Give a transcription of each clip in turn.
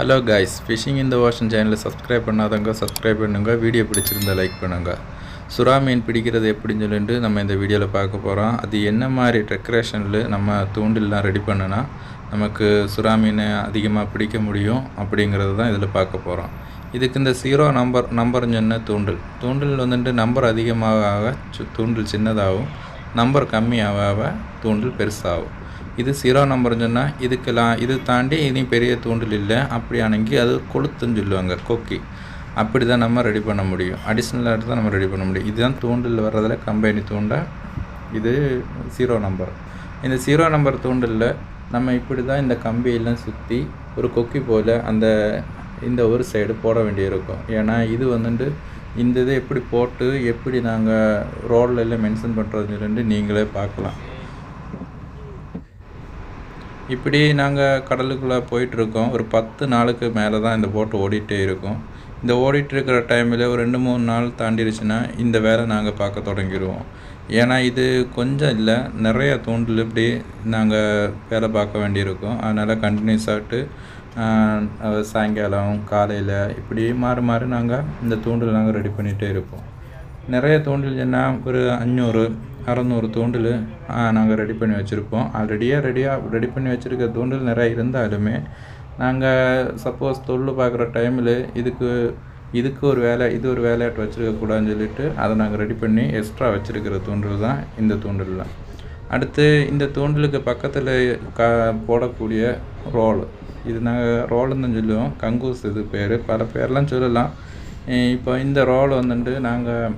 Hello guys phishing இந்த வாஷன் சேனலை subscribe பண்ணாதவங்க சப்ஸ்கிரைப் பண்ணுங்க வீடியோ பிடிச்சிருந்தா லைக் பண்ணுங்க. சுறா மீன் பிடிக்கிறது எப்படின்னு சொல்லிட்டு நம்ம இந்த வீடியோவில் பார்க்க போகிறோம் அது என்ன மாதிரி டெக்கரேஷனில் நம்ம தூண்டில்லாம் ரெடி பண்ணுனா நமக்கு சுறா மீனை அதிகமாக பிடிக்க முடியும் அப்படிங்கிறது தான் இதில் பார்க்க போகிறோம் இதுக்கு இந்த ஜீரோ நம்பர் நம்பர்னு சொன்ன தூண்டில். தூண்டில் வந்துட்டு நம்பர் அதிகமாக ஆக சு- தூண்டில் சின்னதாகும் நம்பர் கம்மியாக தூண்டில் பெருசாகும். இது சிரோ நம்பர்னு சொன்னால் இதுக்கெல்லாம் இது தாண்டி இனி பெரிய தூண்டில் இல்லை. அப்படி அணுங்கி அது கொளுத்துன்னு சொல்லுவாங்க கொக்கி. அப்படி தான் நம்ம ரெடி பண்ண முடியும். அடிஷ்னலாக எடுத்து தான் நம்ம ரெடி பண்ண முடியும். இதுதான் தூண்டில் வர்றதில் கம்பெனி தூண்டா இது ஜீரோ நம்பர் இந்த ஜீரோ நம்பர் தூண்டிலில் நம்ம இப்படி தான் இந்த கம்பியெல்லாம் சுற்றி ஒரு கொக்கி போல் அந்த இந்த ஒரு சைடு போட வேண்டியிருக்கும். ஏன்னா இது வந்துட்டு இந்த இதை எப்படி போட்டு எப்படி நாங்கள் ரோடில் எல்லாம் மென்ஷன் பண்ணுறதுன்னு நீங்களே பார்க்கலாம். இப்படி நாங்கள் கடலுக்குள்ளே போயிட்டுருக்கோம். ஒரு பத்து நாளுக்கு மேலே தான் இந்த போட்டு ஓடிட்டே இருக்கும். இந்த ஓடிட்டு இருக்கிற டைமில் ஒரு ரெண்டு மூணு நாள் தாண்டிடுச்சுன்னா இந்த வேலை நாங்கள் பார்க்க தொடங்கிடுவோம் ஏன்னா இது கொஞ்சம் இல்லை நிறைய தூண்டில் இப்படி நாங்கள் வேலை பார்க்க வேண்டியிருக்கும். அதனால் கண்டினியூஸ் ஆகிட்டு சாயங்காலம் காலையில் இப்படி மாறி மாறி நாங்கள் இந்த தூண்டில் நாங்கள் ரெடி பண்ணிகிட்டே இருப்போம். நிறைய தூண்டில் என்ன ஒரு அஞ்சூறு அறநூறு தூண்டில் நாங்கள் ரெடி பண்ணி வச்சுருப்போம். ஆல்ரெடியாக ரெடியாக ரெடி பண்ணி வச்சுருக்க தூண்டில் நிறைய இருந்தாலுமே நாங்கள் சப்போஸ் தொழில் பார்க்குற டைமில் இதுக்கு இதுக்கு ஒரு வேலை இது ஒரு வேலையாட்டு வச்சுருக்கக்கூடாதுன்னு சொல்லிட்டு அதை நாங்கள் ரெடி பண்ணி எக்ஸ்ட்ரா வச்சுருக்கிற தூண்டில் தான் இந்த தூண்டில்லாம் அடுத்து இந்த தூண்டிலுக்கு பக்கத்தில் க போடக்கூடிய ரோல் இது நாங்கள் ரோலுன்னு தான் சொல்லுவோம். கங்கூஸ் இது பேர். பல பேர்லாம் சொல்லலாம். இப்போ இந்த ரோல் வந்துட்டு நாங்கள்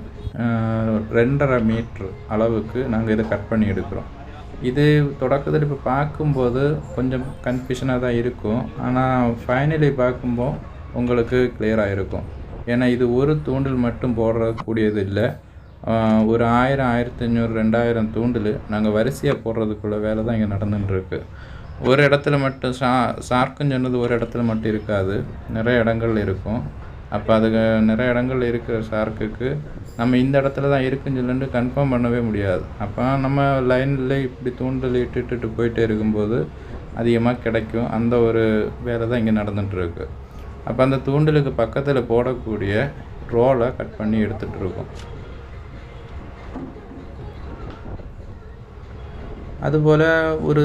ரெண்டரை மீட்ரு அளவுக்கு நாங்கள் இதை கட் பண்ணி எடுக்கிறோம். இது தொடக்கத்தில் இப்போ பார்க்கும்போது கொஞ்சம் கன்ஃபியூஷனாக தான் இருக்கும். ஆனால் ஃபைனலி பார்க்கும்போது உங்களுக்கு கிளியராக இருக்கும் ஏன்னா இது ஒரு தூண்டில் மட்டும் போடக்கூடியது இல்லை. ஒரு ஆயிரம் ஆயிரத்தி ஐநூறு ரெண்டாயிரம் தூண்டில் நாங்கள் வரிசையாக போடுறதுக்குள்ள வேலை தான் இங்கே நடந்துட்டுருக்கு. ஒரு இடத்துல மட்டும் ஷா ஷார்க்குன்னு சொன்னது ஒரு இடத்துல மட்டும் இருக்காது. நிறைய இடங்கள் இருக்கும். அப்போ அதுக்கு நிறைய இடங்கள் இருக்கிற ஷார்க்குக்கு நம்ம இந்த இடத்துல தான் இருக்குன்னு சொல்லிட்டு கன்ஃபார்ம் பண்ணவே முடியாது. அப்போ நம்ம லைனில் இப்படி தூண்டல் இட்டுட்டு போயிட்டே இருக்கும்போது அதிகமாக கிடைக்கும். அந்த ஒரு வேலை தான் இங்கே நடந்துகிட்ருக்கு அப்போ அந்த தூண்டலுக்கு பக்கத்தில் போடக்கூடிய ரோலை கட் பண்ணி எடுத்துகிட்ருக்கோம் அதுபோல் ஒரு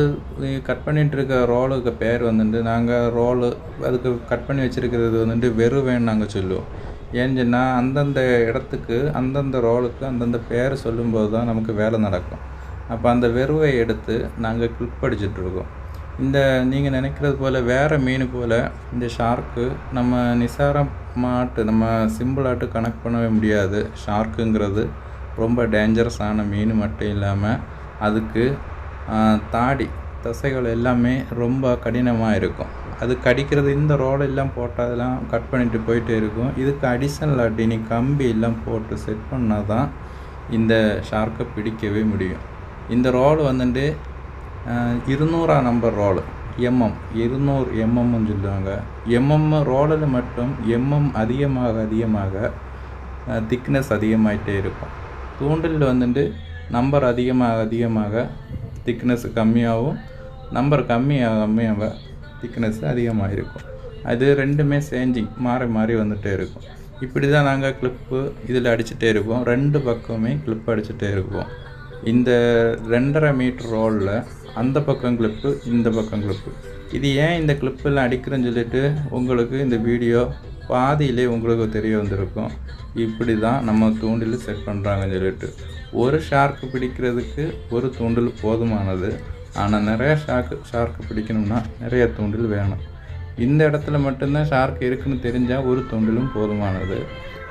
கட் பண்ணிட்டு இருக்க ரோலுக்கு பேர் வந்துட்டு நாங்கள் ரோலு அதுக்கு கட் பண்ணி வச்சுருக்கிறது வந்துட்டு வெறுவேன்னு நாங்கள் சொல்லுவோம். ஏன்னு சொன்னால் அந்தந்த இடத்துக்கு அந்தந்த ரோலுக்கு அந்தந்த பேர் சொல்லும்போது தான் நமக்கு வேலை நடக்கும். அப்போ அந்த வெறுவை எடுத்து நாங்கள் கிளிப் அடிச்சிட்ருக்கோம் இந்த நீங்கள் நினைக்கிறது போல் வேறு மீன் போல் இந்த ஷார்க்கு நம்ம நிசாரமாட்டு நம்ம சிம்பிளாட்டு கனெக்ட் பண்ணவே முடியாது. ஷார்க்குங்கிறது ரொம்ப டேஞ்சரஸான மீன் மட்டும் இல்லாமல் அதுக்கு தாடி தசைகள் எல்லாமே ரொம்ப கடினமாக இருக்கும். அது கடிக்கிறது இந்த ரோடு எல்லாம் அதெல்லாம் கட் பண்ணிட்டு போயிட்டே இருக்கும். இதுக்கு அடிஷனல் ஆட்டி நீ கம்பி எல்லாம் போட்டு செட் பண்ணால் தான் இந்த ஷார்க்கை பிடிக்கவே முடியும். இந்த ரோல் வந்துட்டு இருநூறாம் நம்பர் ரோல் எம்எம் இருநூறு எம்எம்னு சொல்லுவாங்க. எம்எம் ரோலில் மட்டும் எம்எம் அதிகமாக அதிகமாக திக்னஸ் அதிகமாகிட்டே இருக்கும். தூண்டில் வந்துட்டு நம்பர் அதிகமாக அதிகமாக திக்னஸ் கம்மியாகவும் நம்பர் கம்மியாக கம்மியாக திக்னஸ் அதிகமாக இருக்கும் அது ரெண்டுமே சேஞ்சிங் மாறி மாறி வந்துகிட்டே இருக்கும். இப்படி தான் நாங்கள் கிளிப்பு இதில் அடிச்சுட்டே இருப்போம் ரெண்டு பக்கமே கிளிப் அடிச்சுட்டே இருப்போம் இந்த ரெண்டரை மீட்டர் ரோலில் அந்த பக்கம் கிளிப்பு இந்த பக்கம் கிளிப்பு இது ஏன் இந்த கிளிப்பெல்லாம் அடிக்கிறேன்னு சொல்லிட்டு உங்களுக்கு இந்த வீடியோ பாதியிலே உங்களுக்கு தெரிய வந்திருக்கும். இப்படி தான் நம்ம தூண்டில் செட் பண்ணுறாங்கன்னு சொல்லிட்டு. ஒரு ஷார்க்கு பிடிக்கிறதுக்கு ஒரு தூண்டில் போதுமானது. ஆனால் நிறைய ஷார்க்கு ஷார்க்கு பிடிக்கணும்னா நிறைய தூண்டில் வேணும். இந்த இடத்துல மட்டும்தான் ஷார்க் இருக்குன்னு தெரிஞ்சால் ஒரு தூண்டிலும் போதுமானது.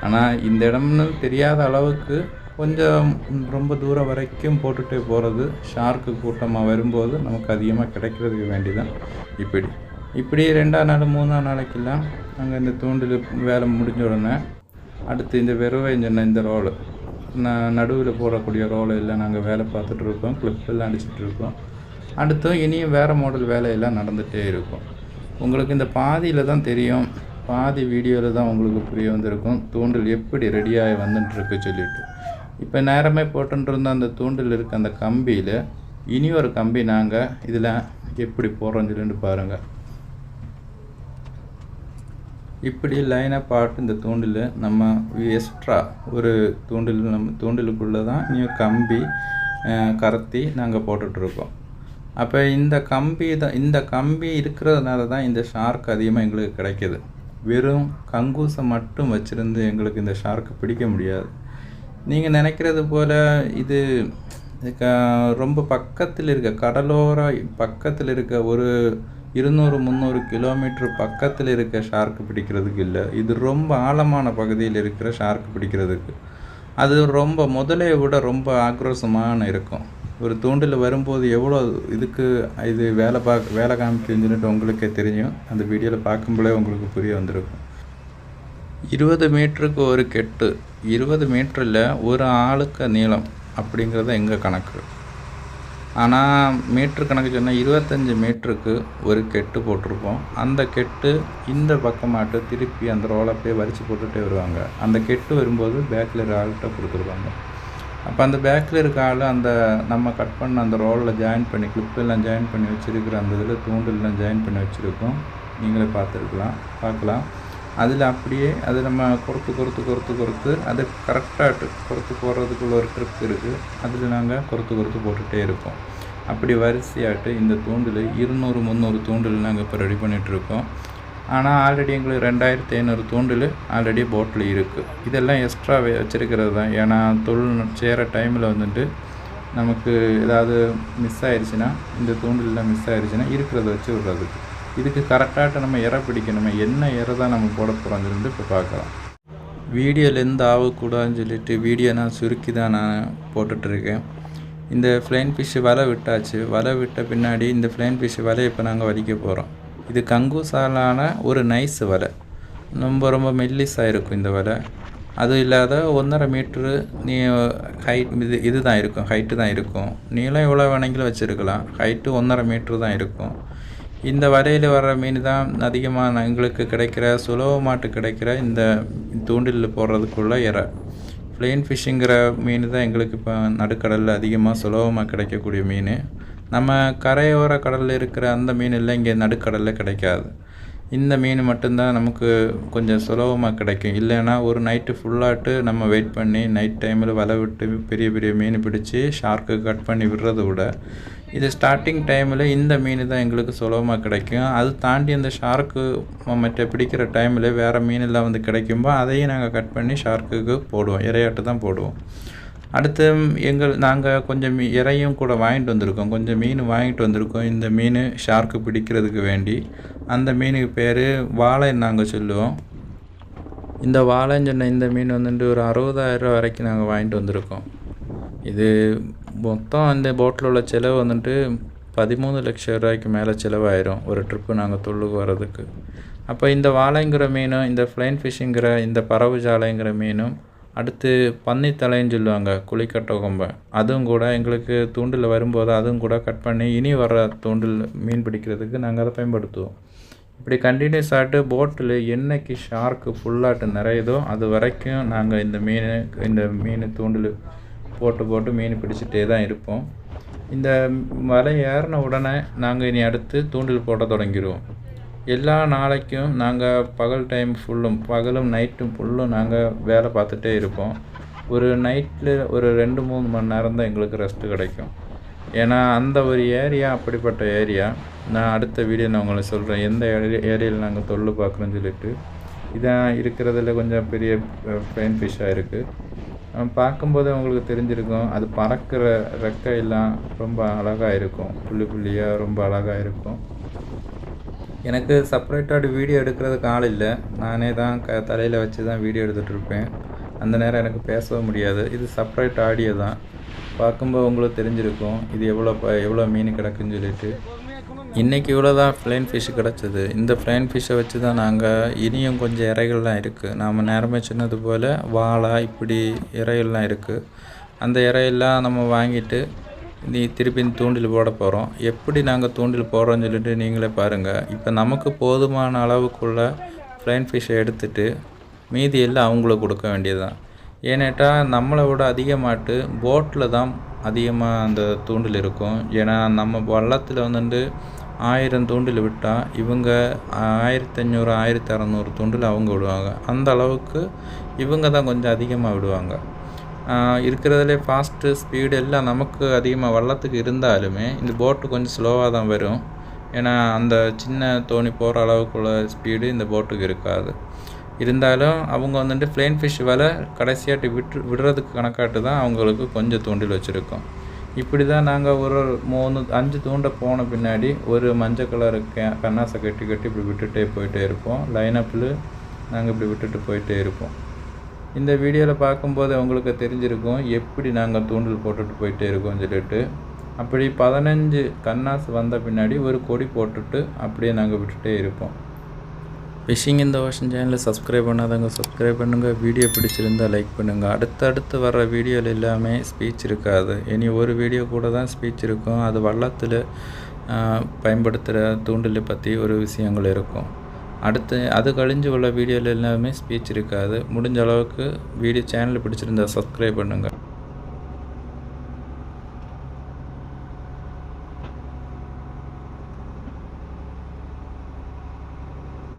ஆனால் இந்த இடம்னு தெரியாத அளவுக்கு கொஞ்சம் ரொம்ப தூரம் வரைக்கும் போட்டுகிட்டே போகிறது ஷார்க்கு கூட்டமாக வரும்போது நமக்கு அதிகமாக கிடைக்கிறதுக்கு வேண்டிதான். இப்படி. இப்படி ரெண்டாம் நாள் மூணாம் நாளைக்கெல்லாம் நாங்கள் இந்த தூண்டில் வேலை முடிஞ்ச உடனே அடுத்து இந்த வெறுவை சொன்ன இந்த ரோலு. நான் நடுவில் போடக்கூடிய ரோலை எல்லாம் நாங்கள் வேலை பார்த்துட்டு இருக்கோம். clip எல்லாம் இருக்கோம். அடுத்தும் இனியும் வேறு மாடல் வேலையெல்லாம் நடந்துகிட்டே இருக்கும். உங்களுக்கு இந்த பாதியில் தான் தெரியும். பாதி வீடியோவில் தான் உங்களுக்கு புரிய வந்திருக்கும். தூண்டில் எப்படி ரெடியாகி வந்துட்டுருக்கு சொல்லிட்டு. இப்போ நேரமே போட்டுருந்த அந்த தூண்டில் இருக்க அந்த கம்பியில் இனி ஒரு கம்பி நாங்கள் இதில் எப்படி போடுறோம் சொல்லிட்டு பாருங்கள் இப்படி லைனாக பாட்டு இந்த தூண்டில் நம்ம எக்ஸ்ட்ரா ஒரு தூண்டில் நம்ம தூண்டிலுக்குள்ளே தான் நியூ கம்பி கரத்தி நாங்கள் போட்டுட்ருக்கோம். அப்போ இந்த கம்பி தான் இந்த கம்பி இருக்கிறதுனால தான் இந்த ஷார்க் அதிகமாக எங்களுக்கு கிடைக்கிது. வெறும் கங்கூசை மட்டும் வச்சுருந்து எங்களுக்கு இந்த ஷார்க்கை பிடிக்க முடியாது. நீங்கள் நினைக்கிறது போல் இது க- ரொம்ப பக்கத்தில் இருக்க கடலோர பக்கத்தில் இருக்க ஒரு இருநூறு முந்நூறு கிலோமீட்டர் பக்கத்தில் இருக்க ஷார்க்கு பிடிக்கிறதுக்கு இல்லை. இது ரொம்ப ஆழமான பகுதியில் இருக்கிற ஷார்க்கு பிடிக்கிறதுக்கு. அது ரொம்ப முதலையை விட ரொம்ப ஆக்ரோஷமான இருக்கும். ஒரு தூண்டில் வரும்போது எவ்வளோ இதுக்கு இது வேலை பார்க்க வேலை காமிக்குதுன்னு சொல்லிட்டு உங்களுக்கே தெரியும். அந்த வீடியோவில் பார்க்கும்போதே உங்களுக்கு புரிய வந்திருக்கும். இருபது மீட்டருக்கு ஒரு கெட்டு இருபது மீட்டரில் ஒரு ஆளுக்கு நீளம் அப்படிங்கிறது எங்கள் கணக்கு? ஆனால் மீட்ரு கணக்கு சொன்னால் இருபத்தஞ்சி மீட்ருக்கு ஒரு கெட்டு போட்டிருப்போம். அந்த கெட்டு இந்த பக்கமாட்டு திருப்பி அந்த ரோலை அப்படியே வரிச்சு போட்டுகிட்டே வருவாங்க. அந்த கெட்டு வரும்போது பேக்கில் இருக்க ஆள்கிட்ட கொடுத்துருவாங்க அப்போ அந்த பேக்கில் இருக்க ஆள் அந்த நம்ம கட் பண்ண அந்த ரோலில் ஜாயின் பண்ணி கிளிப்பெல்லாம் ஜாயின் பண்ணி வச்சுருக்கிற அந்த இதில் தூண்டெல்லாம் ஜாயின் பண்ணி வச்சுருக்கோம். நீங்களே பார்த்துருக்கலாம். பார்க்கலாம். அதில் அப்படியே அது நம்ம கொடுத்து கொறுத்து கொறுத்து கொடுத்து அது கரெக்டாக கொடுத்து போடுறதுக்குள்ள ஒரு ட்ரிக் இருக்குது அதில் நாங்கள் கொடுத்து கொறுத்து போட்டுகிட்டே இருப்போம் அப்படி வரிசையாட்டு இந்த தூண்டில் இருநூறு முந்நூறு தூண்டில் நாங்கள் இப்போ ரெடி பண்ணிகிட்ருக்கோம் ஆனால் ஆல்ரெடி எங்களுக்கு ரெண்டாயிரத்தி ஐநூறு தூண்டில் ஆல்ரெடி போட்டில் இருக்குது இதெல்லாம் எக்ஸ்ட்ரா வச்சுருக்கிறது தான். ஏன்னா தொழில் சேர டைமில் வந்துட்டு நமக்கு ஏதாவது மிஸ் ஆயிடுச்சுன்னா இந்த தூண்டில்லாம் மிஸ் ஆயிடுச்சுன்னா இருக்கிறத வச்சு விடுறதுக்கு. இதுக்கு கரெக்டாக நம்ம இறை பிடிக்கணுமே என்ன இறை தான் நம்ம போட போகிறோம்னு சொல்லிட்டு இப்போ பார்க்கலாம். வீடியோலேருந்து ஆகக்கூடாதுன்னு சொல்லிட்டு வீடியோ நான் சுருக்கி தான் நான் போட்டுட்ருக்கேன். இந்த ஃப்ளைன் ஃபிஷ்ஷு வலை விட்டாச்சு வலை விட்ட பின்னாடி இந்த ஃப்ளைன் ஃபிஷ்ஷு வலை இப்போ நாங்கள் வலிக்க போகிறோம் இது கங்குசாலான ஒரு நைஸ் வலை. ரொம்ப ரொம்ப மெல்லிஸாக இருக்கும் இந்த வலை. அதுவும் இல்லாத ஒன்றரை மீட்ரு நீ ஹைட் இது இது தான் இருக்கும் ஹைட்டு தான் இருக்கும். நீளம் எவ்வளோ வேണമെങ്കിലും வச்சுருக்கலாம். ஹைட்டு ஒன்றரை மீட்ரு தான் இருக்கும். இந்த வலையில் வர்ற மீன் தான் அதிகமாக எங்களுக்கு கிடைக்கிற சுலபமாட்டு கிடைக்கிற இந்த தூண்டில் போடுறதுக்குள்ள இறை. ப்ளெயின் ஃபிஷ்ஷுங்கிற மீன் தான் எங்களுக்கு இப்போ நடுக்கடலில் அதிகமாக சுலபமாக கிடைக்கக்கூடிய மீன். நம்ம கரையோர கடலில் இருக்கிற அந்த மீன் எல்லாம் இங்கே நடுக்கடலில் கிடைக்காது. இந்த மீன் மட்டும்தான் நமக்கு கொஞ்சம் சுலபமாக கிடைக்கும். இல்லைன்னா ஒரு நைட்டு ஃபுல்லாட்டு நம்ம வெயிட் பண்ணி நைட் டைமில் வலை விட்டு பெரிய பெரிய மீன் பிடிச்சி ஷார்க்கு கட் பண்ணி விடுறத விட இது ஸ்டார்டிங் டைமில் இந்த மீன் தான் எங்களுக்கு சுலபமாக கிடைக்கும். அது தாண்டி அந்த ஷார்க்கு மற்ற பிடிக்கிற டைமில் வேறு மீனெல்லாம் வந்து கிடைக்கும்போ அதையும் நாங்கள் கட் பண்ணி ஷார்க்குக்கு போடுவோம். இரையாட்டு தான் போடுவோம். அடுத்து எங்கள் நாங்கள் கொஞ்சம் மீ- இறையும் கூட வாங்கிட்டு வந்திருக்கோம். கொஞ்சம் மீன் வாங்கிட்டு வந்திருக்கோம். இந்த மீன் ஷார்க்கு பிடிக்கிறதுக்கு வேண்டி. அந்த மீனுக்கு பேர் வாழை நாங்கள் சொல்லுவோம். இந்த வாழைன்னு சொன்ன இந்த மீன் வந்துட்டு ஒரு அறுபதாயிரம் ரூபா வரைக்கும் நாங்கள் வாங்கிட்டு வந்திருக்கோம். இது மொத்தம் இந்த போட்டில் உள்ள செலவு வந்துட்டு பதிமூணு லட்சம் ரூபாய்க்கு மேலே செலவாயிரும் ஒரு ட்ரிப்பு நாங்கள் தொழுக்கு வர்றதுக்கு. அப்போ இந்த வாழைங்கிற மீனும் இந்த ஃப்ளைன் ஃபிஷ்ஷுங்கிற இந்த பறவை ஜாலைங்கிற மீனும் அடுத்து பன்னித்தலைன்னு சொல்லுவாங்க குழிக்கட்டை கொம்பை. அதுவும் கூட எங்களுக்கு தூண்டில் வரும்போது அதுவும் கூட கட் பண்ணி இனி வர்ற தூண்டில் மீன் பிடிக்கிறதுக்கு நாங்கள் அதை பயன்படுத்துவோம். இப்படி கண்டினியூஸ் ஆகிட்டு போட்டில் என்னைக்கு ஷார்க்கு ஃபுல்லாட்டு நிறையுதோ அது வரைக்கும் நாங்கள் இந்த மீன் இந்த மீன் தூண்டில் போட்டு போட்டு மீன் பிடிச்சிட்டே தான் இருப்போம். இந்த வலை ஏறின உடனே நாங்கள் இனி அடுத்து தூண்டில் போட தொடங்கிடுவோம் எல்லா நாளைக்கும் நாங்கள் பகல் டைம் ஃபுல்லும் பகலும் நைட்டும் ஃபுல்லும் நாங்கள் வேலை பார்த்துட்டே இருப்போம். ஒரு நைட்டில் ஒரு ரெண்டு மூணு மணி நேரம் தான் எங்களுக்கு ரெஸ்ட்டு கிடைக்கும். ஏன்னா அந்த ஒரு ஏரியா அப்படிப்பட்ட ஏரியா நான் அடுத்த வீடியோ நான் உங்களுக்கு சொல்கிறேன் எந்த ஏரியாவில் நாங்கள் தொழில் பார்க்குறோன்னு சொல்லிட்டு. இதான் இருக்கிறதுல கொஞ்சம் பெரிய பெயின் ஃபிஷ்ஷாக இருக்குது பார்க்கும்போது உங்களுக்கு தெரிஞ்சிருக்கும். அது பறக்கிற ரெக்கையெல்லாம் ரொம்ப அழகாக இருக்கும். புள்ளி புள்ளியாக ரொம்ப அழகாக இருக்கும். எனக்கு செப்பரேட்டாக வீடியோ எடுக்கிறதுக்கு ஆள் இல்லை. நானே தான் க தலையில் வச்சு தான் வீடியோ எடுத்துகிட்டு இருப்பேன். அந்த நேரம் எனக்கு பேசவும் முடியாது. இது செப்பரேட் ஆடியோ தான். பார்க்கும்போது உங்களுக்கு தெரிஞ்சிருக்கும். இது எவ்வளோ ப எவ்வளோ மீன் கிடக்குன்னு சொல்லிட்டு. இன்றைக்கி இவ்வளோ தான் ஃப்ளைன் ஃபிஷ் கிடச்சிது. இந்த ஃப்ளைன் ஃபிஷ்ஷை வச்சு தான் நாங்கள் இனியும் கொஞ்சம் இறைகள்லாம் இருக்குது நாம் நேரமே சொன்னது போல் வாழை இப்படி இறைகள்லாம் இருக்குது அந்த இறையெல்லாம் நம்ம வாங்கிட்டு நீ திருப்பி இந்த தூண்டில் போட போகிறோம் எப்படி நாங்கள் தூண்டில் போடுறோம்னு சொல்லிட்டு நீங்களே பாருங்கள் இப்போ நமக்கு போதுமான அளவுக்குள்ள ஃப்ளைன் ஃபிஷ்ஷை எடுத்துட்டு மீதி எல்லாம் அவங்களுக்கு கொடுக்க வேண்டியதுதான். ஏனேட்டால் நம்மளை விட அதிகமாட்டு போட்டில் தான் அதிகமாக அந்த தூண்டில் இருக்கும். ஏன்னா நம்ம வள்ளத்தில் வந்துட்டு ஆயிரம் தூண்டில் விட்டால் இவங்க ஆயிரத்தி ஐநூறு ஆயிரத்தி அறநூறு தூண்டில் அவங்க விடுவாங்க. அந்த அளவுக்கு இவங்க தான் கொஞ்சம் அதிகமாக விடுவாங்க. இருக்கிறதுலே ஃபாஸ்ட்டு ஸ்பீடு எல்லாம் நமக்கு அதிகமாக வள்ளத்துக்கு இருந்தாலுமே இந்த போட்டு கொஞ்சம் ஸ்லோவாக தான் வரும். ஏன்னா அந்த சின்ன தோணி போகிற அளவுக்குள்ள ஸ்பீடு இந்த போட்டுக்கு இருக்காது. இருந்தாலும் அவங்க வந்துட்டு ஃப்ளேன் ஃபிஷ் வலை கடைசியாட்டி விட்டு விடுறதுக்கு கணக்காட்டு தான் அவங்களுக்கு கொஞ்சம் தூண்டில் வச்சுருக்கோம். இப்படி தான் நாங்கள் ஒரு மூணு அஞ்சு தூண்டை போன பின்னாடி ஒரு மஞ்சள் கலர் கே கண்ணாசை கட்டி கட்டி இப்படி விட்டுட்டே போயிட்டே இருப்போம். லைனப்பில் நாங்கள் இப்படி விட்டுட்டு போயிட்டே இருப்போம். இந்த வீடியோவில் பார்க்கும்போது உங்களுக்கு தெரிஞ்சிருக்கும் எப்படி நாங்கள் தூண்டில் போட்டுட்டு போயிட்டே இருக்கோம்னு சொல்லிட்டு. அப்படி பதினஞ்சு கண்ணாசு வந்த பின்னாடி ஒரு கொடி போட்டுட்டு அப்படியே நாங்கள் விட்டுட்டே இருப்போம். ஃபிஷிங் இந்த வாஷன் சேனலை சப்ஸ்கிரைப் பண்ணாதவங்க சப்ஸ்கிரைப் பண்ணுங்கள் வீடியோ பிடிச்சிருந்தா லைக் பண்ணுங்கள் அடுத்தடுத்து வர்ற வீடியோவில் எல்லாமே ஸ்பீச் இருக்காது. இனி ஒரு வீடியோ கூட தான் ஸ்பீச் இருக்கும். அது வள்ளத்தில் பயன்படுத்துகிற தூண்டிலை பற்றி ஒரு விஷயங்கள் இருக்கும். அடுத்து அது கழிஞ்சு உள்ள வீடியோவில் எல்லாமே ஸ்பீச் இருக்காது. முடிஞ்ச அளவுக்கு வீடியோ சேனல் பிடிச்சிருந்தா சப்ஸ்கிரைப் பண்ணுங்கள்